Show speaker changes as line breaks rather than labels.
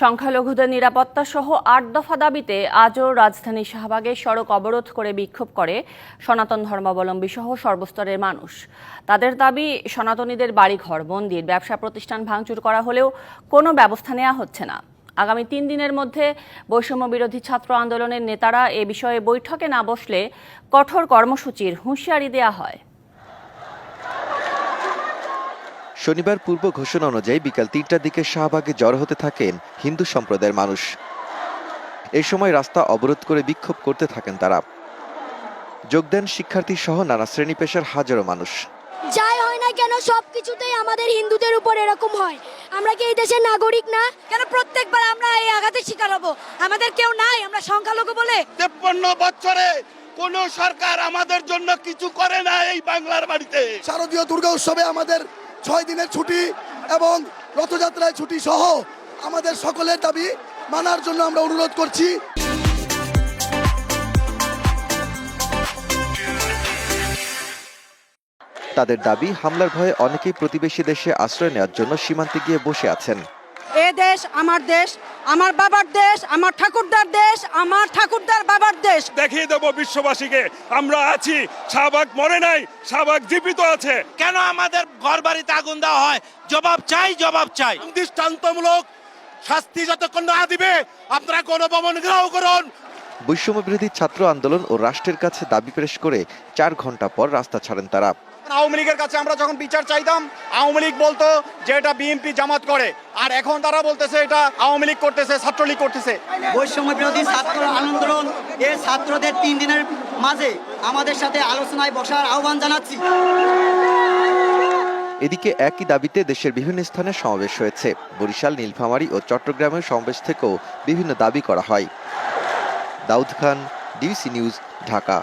সংখ্যালঘুদের নিরাপত্তা সহ আট দফা দাবিতে আজও রাজধানী শাহবাগে সড়ক অবরোধ করে বিক্ষোভ করে সনাতন ধর্মাবলম্বী সহ সর্বস্তরের মানুষ। তাদের দাবি, সনাতনীদের বাড়িঘর, মন্দির, ব্যবসা প্রতিষ্ঠান ভাঙচুর করা হলেও কোনো ব্যবস্থা নেওয়া হচ্ছে না। আগামী তিন দিনের মধ্যে বৈষম্য বিরোধী ছাত্র আন্দোলনের নেতারা এ বিষয়ে বৈঠকে না বসলে কঠোর কর্মসূচির হুঁশিয়ারি দেওয়া হয়।
শনিবার পূর্ব ঘোষণা অনুযায়ী বিকাল তিনটার দিকে শাহবাগে জড়ো হতে থাকেন হিন্দু সম্প্রদায়ের মানুষ। এ সময় রাস্তা অবরোধ করে বিক্ষোভ করতে থাকেন তারা। যোগ দেন শিক্ষার্থী সহ নানা শ্রেণি পেশার হাজারো মানুষ।
যাই হয় না কেন সব কিছুতেই আমাদের হিন্দুদের উপর এরকম হয়। আমরা কি এই দেশের নাগরিক না?
কেন প্রত্যেকবার আমরা এই আঘাতের শিকার হব? আমাদের কেউ নাই আমরা সংখ্যালঘু বলে।
তেপ্পান্ন বছরে কোন সরকার আমাদের জন্য কিছু করে না এই বাংলার বাড়িতে।
শারদীয় দুর্গা উৎসবে আমাদের ছয় দিনের ছুটি এবং রথযাত্রায় ছুটি সহ আমাদের সকলের দাবি মানার জন্য আমরা অনুরোধ করছি।
তাদের দাবি হামলার ভয়ে অনেকেই প্রতিবেশী দেশে আশ্রয় নেওয়ার জন্য সীমান্তে গিয়ে বসে আছেন।
এ দেশ আমার দেশ আমার বাবার দেশ আমার ঠাকুরদার দেশ আমার ঠাকুরদার বাবার দেশ
দেখিয়ে দেব বিশ্ববাসীকে আমরা আছি শাহবাগ মরে নাই শাহবাগ জীবিত আছে।
কেন আমাদের ঘর বাড়িতে আগুন দেওয়া হয়? জবাব চাই জবাব চাই।
দৃষ্টান্তমূলক শাস্তি যতক্ষণ না দিবে আপনারা গণভবন গ্রহ করুন।
বৈষম্য বিরোধী ছাত্র আন্দোলন ও রাষ্ট্রের কাছে দাবি পেশ করে চার ঘণ্টা পর রাস্তা ছাড়েন তারা।
আওয়ামী লীগের কাছে আমরা যখন বিচার চাইতাম আওয়ামী লীগ বলতো যে এটা বিএনপি জামাত করে। আর এখন তারা বলতেছে এটা আওয়ামী লীগ করতেছে ছাত্রলীগ করতেছে।
বৈষম্য বিরোধী ছাত্র আন্দোলন এ ছাত্রদের তিন দিনের মাঝে আমাদের সাথে আলোচনায় বসার আহ্বান জানাচ্ছি।
এদিকে একই দাবিতে দেশের বিভিন্ন স্থানে সমাবেশ হয়েছে। বরিশাল নীলফামারী ও চট্টগ্রামের সমাবেশ থেকেও বিভিন্ন দাবি করা হয়। Daud Khan DBC news Dhaka.